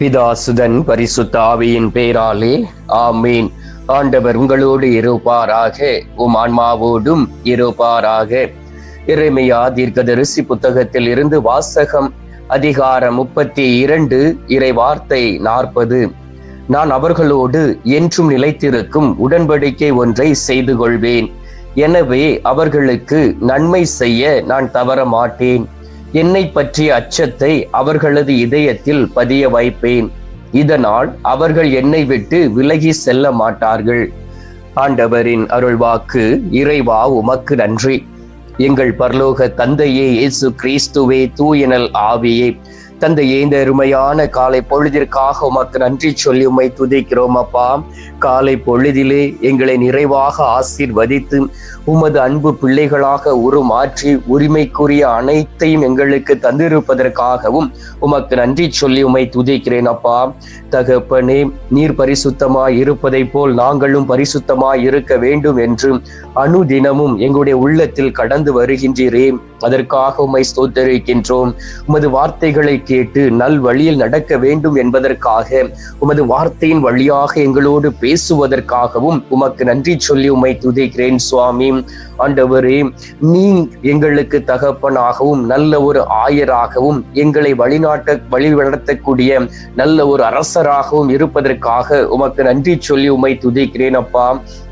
பிதாசுதன் பரிசுத்த ஆவியின் பேராலே ஆமீன். ஆண்டவர் உங்களோடு இருப்பாராக உம் ஆன்மாவோடும் இருப்பாராக. இறைமையா தீர்க்கதரிசி புத்தகத்தில் இருந்து வாசகம் அதிகாரம் முப்பத்தி இரண்டு இறை வார்த்தை நாற்பது. நான் அவர்களோடு என்றும் நிலைத்திருக்கும் உடன்படிக்கை ஒன்றை செய்து கொள்வேன் எனவே அவர்களுக்கு நன்மை செய்ய நான் தவற மாட்டேன் என்னை பற்றிய அச்சத்தை அவர்களது இதயத்தில் பதிய வைப்பேன். இதனால் அவர்கள் என்னை விட்டு விலகி செல்ல மாட்டார்கள். ஆண்டவரின் அருள்வாக்கு இறைவா உமக்கு நன்றி. எங்கள் பரலோக தந்தையே இயேசு கிறிஸ்துவே தூயனல் ஆவியே. தந்தையே இந்த அருமையான காலை பொழுதிற்காக உமக்கு நன்றி சொல்லி உமை துதிக்கிறோம் அப்பா. காலை பொழுதிலே எங்களை நிறைவாக ஆசீர்வதித்து உமது அன்பு பிள்ளைகளாக உருமாற்றி உரிமைக்குரிய அனைத்தையும் எங்களுக்கு தந்திருப்பதற்காகவும் உமக்கு நன்றி சொல்லி உமை துதிக்கிறேன் அப்பா. தகப்பனே நீர் பரிசுத்தமாய் இருப்பதை போல் நாங்களும் பரிசுத்தமாய் இருக்க வேண்டும் என்று அனுதினமும் எங்களுடைய உள்ளத்தில் கடந்து வருகின்றீரே. அதற்காக உம்மை ஸ்தோத்தரிக்கின்றோம். உமது வார்த்தைகளை கேட்டு நல் வழியில் நடக்க வேண்டும் என்பதற்காக உமது வார்த்தையின் வழியாக எங்களோடு பேசுவதற்காகவும் உமக்கு நன்றி சொல்லி உம்மை துதிக்கிறேன் சுவாமி. ஆண்டவரே நீ எங்களுக்கு தகப்பனாகவும் நல்ல ஒரு ஆயராகவும் எங்களை வழிநாட்ட வழி நடத்தக்கூடிய நல்ல ஒரு அரசராகவும் இருப்பதற்காக உமக்கு நன்றி சொல்லி உம்மை துதிக்கிறேன் அப்பா.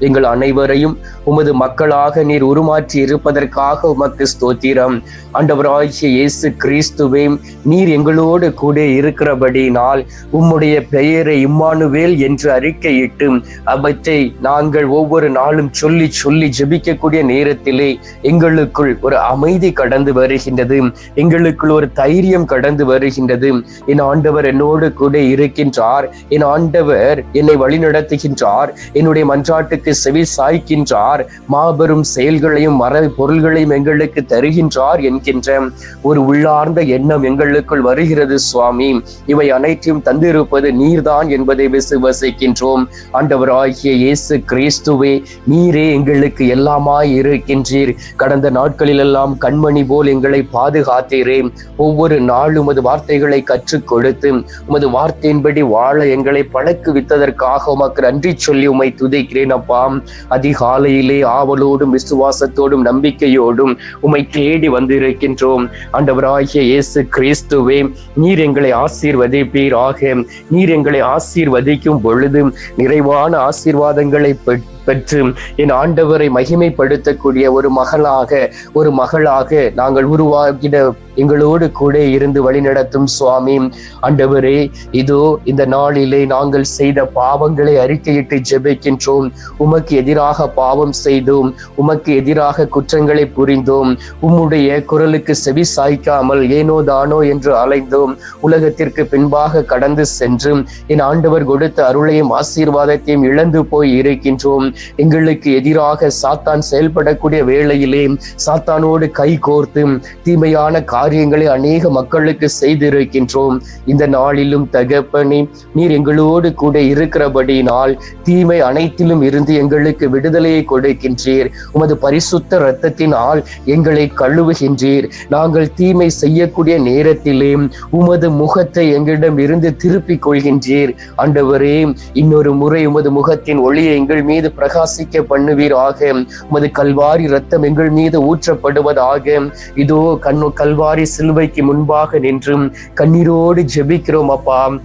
எங்கள் அனைவரையும் உமது மக்களாக நீர் உருமாற்றி இருப்பதற்காக உமக்கு ஸ்தோத்திரம். ஆண்டவராகிய இயேசு கிறிஸ்துவே நீர் எங்களோடு கூட இருக்கிறபடினால் உம்முடைய பெயரை இம்மானுவேல் என்று அறிக்கையிட்டு அவற்றை நாங்கள் ஒவ்வொரு நாளும் சொல்லி சொல்லி ஜெபிக்கக்கூடிய நேரத்திலே எங்களுக்குள் ஒரு அமைதி கடந்து வருகின்றது. எங்களுக்குள் ஒரு தைரியம் கடந்து வருகின்றது. என் ஆண்டவர் என்னோடு கூட இருக்கின்றார். என் ஆண்டவர் என்னை வழிநடத்துகின்றார். என்னுடைய மன்றாட்டுக்கு செவி சாய்க்கின்றார். மாபெரும் செயல்களையும் மர பொருள்களையும் எங்களுக்கு தருகின்றார் என்கின்ற ஒரு உள்ளார்ந்த எண்ணம் எங்களுக்குள் வருகிறது சுவாமி. இவை அனைத்தையும் தந்திருப்பது நீர்தான் என்பதை விசுவசிக்கின்றோம். ஆண்டவராகிய இயேசு கிறிஸ்துவே நீரே எங்களுக்கு எல்லா எல்லாமாய் இருக்கின்றீர் கடந்த நாட்களில் எல்லாம் கண்மணி போல் எங்களை பாதுகாத்தீரே. ஒவ்வொரு நாளும் உமது வார்த்தைகளை கற்றுக் கொடுத்து உமது வார்த்தையின்படி வாழ எங்களை பழக்குவித்ததற்காக உமக்கு நன்றி சொல்லி உமை துதிக்கிறேன் அப்பா. அதிகாலையிலே ஆவலோடும் விசுவாசத்தோடும் நம்பிக்கையோடும் உம்மை தேடி வந்திருக்கின்றோம். ஆண்டவராகிய இயேசு கிறிஸ்துவே நீர் எங்களை ஆசீர்வதிப்பீராக. நீர் எங்களை ஆசீர்வதிக்கும் பொழுது நிறைவான ஆசீர்வாதங்களை பெற்று பெற்று என் ஆண்டவரை மகிமைப்படுத்தக்கூடிய ஒரு மகளாக ஒரு மகளாக நாங்கள் உருவாகிட எங்களோடு கூட இருந்து வழிநடத்தும் சுவாமி. ஆண்டவரே இதோ இந்த நாளிலே நாங்கள் செய்த பாவங்களை அறிக்கையிட்டு ஜெபிக்கின்றோம். உமக்கு எதிராக பாவம் செய்தோம். உமக்கு எதிராக குற்றங்களை புரிந்தோம். உம்முடைய குரலுக்கு செவி சாய்க்காமல் ஏனோ தானோ என்று அலைந்தோம். உலகத்திற்கு பின்பாக கடந்து சென்று என் ஆண்டவர் கொடுத்த அருளையும் ஆசீர்வாதத்தையும் இழந்து போய் இருக்கின்றோம். எங்களுக்கு எதிராக சாத்தான் செயல்படக்கூடிய வேளையிலே சாத்தானோடு கை கோர்த்து தீமையான காரியங்களை அநேக மக்களுக்கு செய்திருக்கின்றோம். இந்த நாளிலும் தகப்பனே நீர் எங்களோடு கூட இருக்கிறபடியினால் தீமை அனைத்திலும் இருந்து எங்களுக்கு விடுதலையை கொடுக்கின்றீர். உமது பரிசுத்த இரத்தத்தினால் எங்களை கழுவுகின்றீர். நாங்கள் தீமை செய்யக்கூடிய நேரத்திலே உமது முகத்தை எங்களிடம் இருந்து திருப்பிக் கொள்கின்றீர். ஆண்டவரே இன்னொரு முறை உமது முகத்தின் ஒளியை எங்கள் மீது பிரகாசிக்க பண்ணுவீராக. உமது கல்வாரி ரத்தம் எங்கள் மீது ஊற்றப்படுவதாக. இதோ கண்ணு கல்வாரி சிலுவைக்கு முன்பாக நின்றும். கண்ணீரோடு ஜெபிக்கிறோம் அப்பா.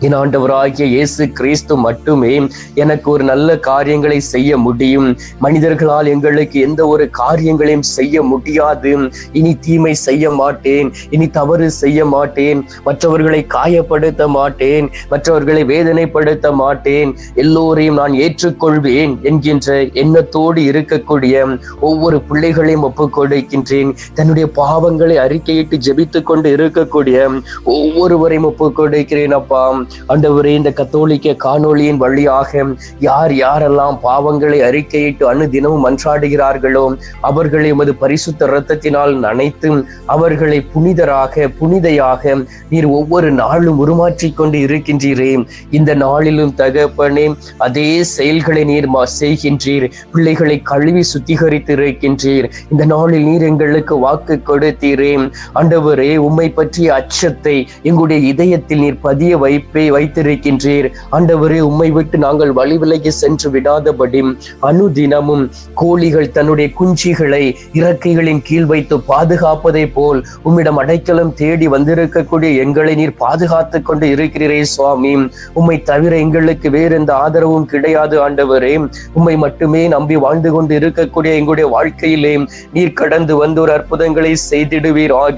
என் ஆண்டவராகிய இயேசு கிறிஸ்து மட்டுமே எனக்கு ஒரு நல்ல காரியங்களை செய்ய முடியும். மனிதர்களால் எங்களுக்கு எந்த ஒரு காரியங்களையும் செய்ய முடியாது. இனி தீமை செய்ய மாட்டேன். இனி தவறு செய்ய மாட்டேன். மற்றவர்களை காயப்படுத்த மாட்டேன். மற்றவர்களை வேதனைப்படுத்த மாட்டேன். எல்லோரையும் நான் ஏற்றுக்கொள்வேன் என்கின்ற எண்ணத்தோடு இருக்கக்கூடிய ஒவ்வொரு பிள்ளைகளையும் ஒப்புக்கொடுக்கின்றேன். தன்னுடைய பாவங்களை அறிக்கையிட்டு ஜெபித்துக்கொண்டு இருக்கக்கூடிய ஒவ்வொருவரையும் ஒப்புக்கொடுக்கிறேன் அப்பா. ஆண்டவரே இந்த கத்தோலிக்க காணொளியின் வழியாக யார் யாரெல்லாம் பாவங்களை அறிக்கையிட்டு அனுதினமும் மன்றாடுகிறார்களோ அவர்களை எமது பரிசுத்த இரத்தத்தினால் நனைத்து அவர்களை புனிதராக புனிதையாக நீர் ஒவ்வொரு நாளும் உருமாற்றி கொண்டு இருக்கின்றீரே. இந்த நாளிலும் தகப்பனே அதே செயல்களை நீர் மா- செய்கின்றீர். பிள்ளைகளை கழுவி சுத்திகரித்து இருக்கின்றீர் இந்த நாளில் நீர் எங்களுக்கு வாக்கு கொடுத்தீரே. ஆண்டவரே உம்மை பற்றிய அச்சத்தை எங்களுடைய இதயத்தில் நீர் பதிய வைப்பீர். அழைப்பை வைத்திருக்கின்றீர். ஆண்டவரே உம்மை விட்டு நாங்கள் வழிவிலகி சென்று விடாதபடி அனுதினமும் கோழிகள் தன்னுடைய குஞ்சிகளை இறக்கைகளின் கீழ் வைத்து பாதுகாப்பதை போல் உம்மிடம் அடைக்கலம் தேடி வந்திருக்கக்கூடிய எங்களை நீர் பாதுகாத்து கொண்டு இருக்கிறீரே சுவாமி. உம்மை தவிர எங்களுக்கு வேறு எந்த ஆதரவும் கிடையாது ஆண்டவரே. உம்மை மட்டுமே நம்பி வாழ்ந்து கொண்டு இருக்கக்கூடிய எங்களுடைய வாழ்க்கையிலே நீர் கடந்து வந்து ஒரு அற்புதங்களை செய்திடுவீர் ஆக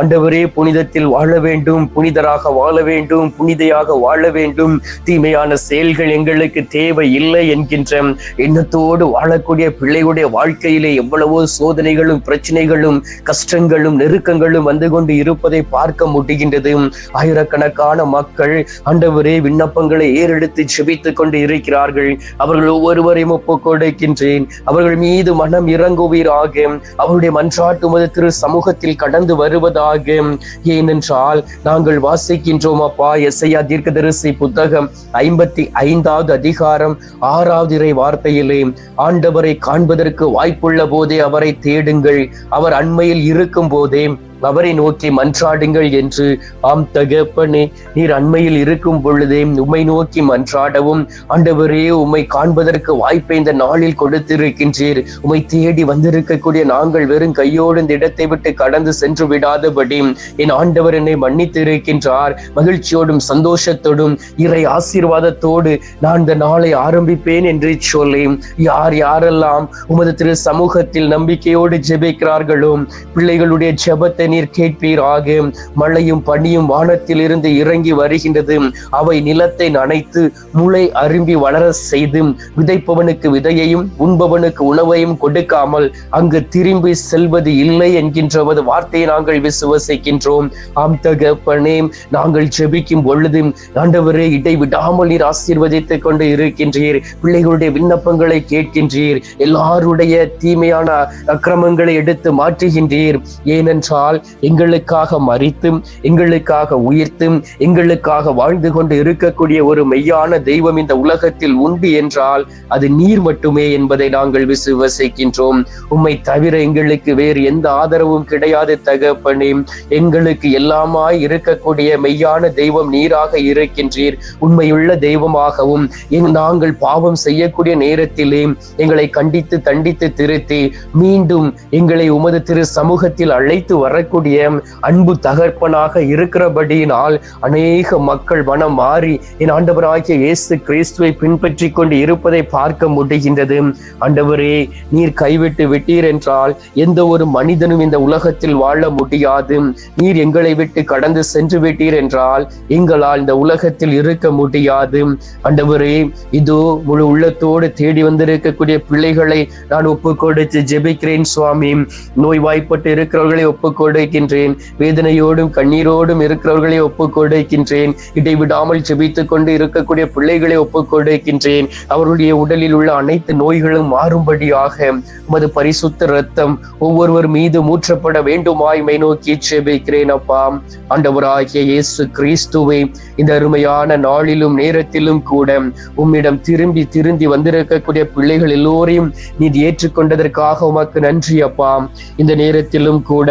ஆண்டவரே புனிதத்தில் வாழ வேண்டும் புனிதராக வாழ வேண்டும் புனிதையாக வாழ வேண்டும். தீமையான செயல்கள் எங்களுக்கு தேவை இல்லை என்கின்ற எண்ணத்தோடு வாழக்கூடிய பிள்ளையுடைய வாழ்க்கையிலே எவ்வளவோ சோதனைகளும் பிரச்சனைகளும் கஷ்டங்களும் நெருக்கங்களும் வந்து கொண்டு இருப்பதை பார்க்க முடிகின்றது. ஆயிரக்கணக்கான மக்கள் ஆண்டவரே விண்ணப்பங்களை ஏறெடுத்து செபித்துக் கொண்டு இருக்கிறார்கள். அவர்கள் ஒவ்வொருவரையும் ஒப்புக் கொடுக்கின்றேன். அவர்கள் மீது மனம் இறங்குவீராக. அவருடைய மன்றாட்டு உமது திரு சமூகத்தில் கடந்து வருவதாக. ஏனென்றால் நாங்கள் வாசிக்கின்றோம் அப்பா எஸ்ஐயா தீர்க்கதரிசி புத்தகம் ஐம்பத்தி ஐந்தாவது அதிகாரம் ஆறாவது இறை வார்த்தையிலே ஆண்டவரை காண்பதற்கு வாய்ப்புள்ள போதே அவரை தேடுங்கள். அவர் அண்மையில் இருக்கும் போதே அவரை நோக்கி மன்றாடுங்கள் என்று. ஆம் தகப்பனே நீர் அண்மையில் இருக்கும் பொழுதே உம்மை நோக்கி மன்றாடவும் ஆண்டவரே உம்மை காண்பதற்கு வாய்ப்பை இந்த நாளில் கொடுத்திருக்கின்றீர். உம்மை தேடி வந்திருக்கக்கூடிய நாங்கள் வெறும் கையோடு இந்த இடத்தை விட்டு கடந்து சென்று விடாதபடி என் ஆண்டவர் என்னை மன்னித்து இருக்கின்றார் மகிழ்ச்சியோடும் சந்தோஷத்தோடும் இறை ஆசீர்வாதத்தோடு நான் இந்த நாளை ஆரம்பிப்பேன் என்று சொல்லி யார் யாரெல்லாம் உமது திரு சமூகத்தில் நம்பிக்கையோடு ஜெபிக்கிறார்களோ பிள்ளைகளுடைய ஜெபத்தை நீர் கேட்பீராக மழையும் பனியும் வானத்தில் இருந்து இறங்கி வருகின்றது. அவை நிலத்தை நனைத்து முளை அரும்பி வளர செய்து விதைப்பவனுக்கு விதையையும் உண்பவனுக்கு உணவையும் கொடுக்காமல் அங்கு திரும்பி செல்வது இல்லை என்கின்றவது வார்த்தையை நாங்கள் விசுவசிக்கின்றோம். ஆம் தகப்பனே நாங்கள் ஜெபிக்கும் பொழுது ஆண்டவரே இடை விடாமல் நீர் ஆசீர்வதித்துக் கொண்டு இருக்கின்றீர். பிள்ளைகளுடைய விண்ணப்பங்களை கேட்கின்றீர். எல்லாருடைய தீமையான அக்கிரமங்களை எடுத்து மாற்றுகின்றீர். ஏனென்றால் எங்களுக்காக மறித்தும் எங்களுக்காக உயிர்த்தும் எங்களுக்காக வாழ்ந்து கொண்டு இருக்கக்கூடிய ஒரு மெய்யான தெய்வம் இந்த உலகத்தில் உண்டு என்றால் அது நீர் மட்டுமே என்பதை நாங்கள் விசுவசிக்கின்றோம் உம்மை தவிர எங்களுக்கு வேறு எந்த ஆதரவும் கிடையாது தகப்பனே. எங்களுக்கு எல்லாமாய் இருக்கக்கூடிய மெய்யான தெய்வம் நீராக இருக்கின்றீர். உண்மையுள்ள தெய்வமாகவும் நாங்கள் பாவம் செய்யக்கூடிய நேரத்திலே எங்களை கண்டித்து தண்டித்து திருத்தி மீண்டும் எங்களை உமது திரு சமூகத்தில் அழைத்து வரக்கூடிய இருக்கக்கூடிய அன்பு தகர்ப்பனாக இருக்கிறபடியினால் அநேக மக்கள் மனம் மாறி என் ஆண்டவராகிய இயேசு கிறிஸ்துவை பின்பற்றி கொண்டு இருப்பதை பார்க்க முடிகின்றது. ஆண்டவரே நீர் கைவிட்டு விட்டீர் என்றால் எந்த ஒரு மனிதனும் இந்த உலகத்தில் வாழ முடியாது. நீர் எங்களை விட்டு கடந்து சென்று விட்டீர் என்றால் எங்களால் இந்த உலகத்தில் இருக்க முடியாது. ஆண்டவரே இதோ முழு உள்ளத்தோடு தேடி வந்திருக்கக்கூடிய பிள்ளைகளை நான் ஒப்புக் கொடுத்து ஜெபிக்கிறேன் சுவாமி. நோய்வாய்ப்பட்டு இருக்கிறவர்களை ஒப்புக் ஒப்புக்கொடுக்கின்றேன். வேதனையோடும் கண்ணீரோடும் இருக்கிறவர்களை ஒப்புக்கொடுக்கின்றேன். இடைவிடாமல் ஜெபித்துக் கொண்டு இருக்கக்கூடிய பிள்ளைகளை ஒப்புக்கொடுக்கின்றேன். அவருடைய உடலில் உள்ள அனைத்து நோய்களும் மாறும்படியாக உமது பரிசுத்த ரத்தம் ஒவ்வொருவர் மீது மூற்றப்பட வேண்டுமாய் மை நோக்கி ஜெபிக்கிறேன் அப்பா. ஆண்டவராகிய இயேசு கிறிஸ்துவை இந்த அருமையான நாளிலும் நேரத்திலும் கூட உம்மிடம் திரும்பி திருந்தி வந்திருக்கக்கூடிய பிள்ளைகள் எல்லோரையும் நீ ஏற்றுக்கொண்டதற்காக உமக்கு நன்றி அப்பா. இந்த நேரத்திலும் கூட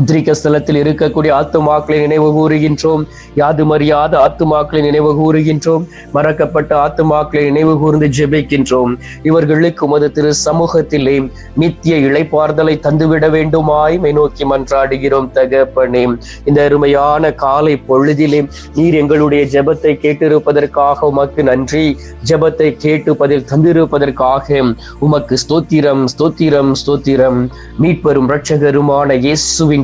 உத்ரிக்க ஸ்தலத்தில் இருக்கக்கூடிய ஆத்துமாக்களை நினைவு கூறுகின்றோம். யாது மறியாத ஆத்துமாக்களை நினைவு கூறுகின்றோம். மறக்கப்பட்ட ஆத்துமாக்களை நினைவு கூர்ந்து ஜெபிக்கின்றோம். இவர்களுக்கு உமது திரு சமூகத்திலே நித்திய இழைப்பார்தலை தந்துவிட வேண்டுமாய் நோக்கி மன்றாடுகிறோம் தகப்பனே. இந்த அருமையான காலை பொழுதிலே நீர் எங்களுடைய ஜெபத்தை கேட்டிருப்பதற்காக உமக்கு நன்றி. ஜெபத்தை கேட்டு பதில் தந்திருப்பதற்காக உமக்கு ஸ்தோத்திரம் ஸ்தோத்திரம் ஸ்தோத்திரம். மீட்பெரும் இரட்சகருமான இயேசுவின்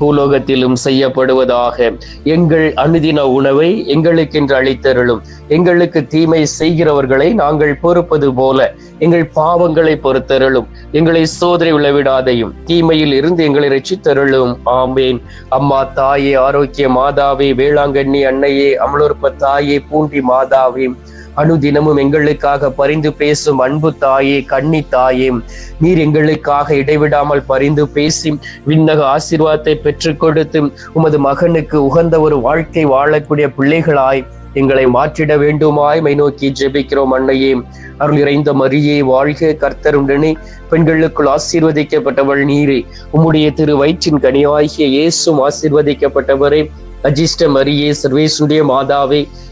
பூலோகத்திலும் செய்யப்படுவதாக. எங்கள் அனுதின உணவை எங்களுக்கென்று அளித்தருளும். எங்களுக்கு தீமை செய்கிறவர்களை நாங்கள் பொறுப்பது போல எங்கள் பாவங்களை பொறுத்தருளும். எங்களை சோதனை விளைவிடாதையும் தீமையில் இருந்து எங்களை ரசித்தருளும் ஆமேன். அம்மா தாயே ஆரோக்கிய மாதாவே வேளாங்கண்ணி அன்னையே அமலோற்ப தாயே பூண்டி மாதாவே அனுதினமும் எங்களுக்காக பரிந்து பேசும் அன்பு தாயே கண்ணி தாயே. நீர் எங்களுக்காக இடைவிடாமல் பரிந்து பேசி விண்ணக ஆசீர்வாதத்தை பெற்றுக் கொடுத்து உமது மகனுக்கு உகந்த ஒரு வாழ்க்கை வாழக்கூடிய பிள்ளைகளாய் எங்களை மாற்றிட வேண்டுமாய் மை நோக்கி ஜெபிக்கிறோம் அன்னையே. அருள் இறைந்த மரியே வாழ்க கர்த்தருடனே பெண்களுக்குள் ஆசீர்வதிக்கப்பட்டவள் நீரே. உம்முடைய திரு வயிற்றின் கனியாகிய இயேசும் ஆசீர்வதிக்கப்பட்டவரே. அஜிஷ்ட மரியே சர்வேசுடைய மாதாவே.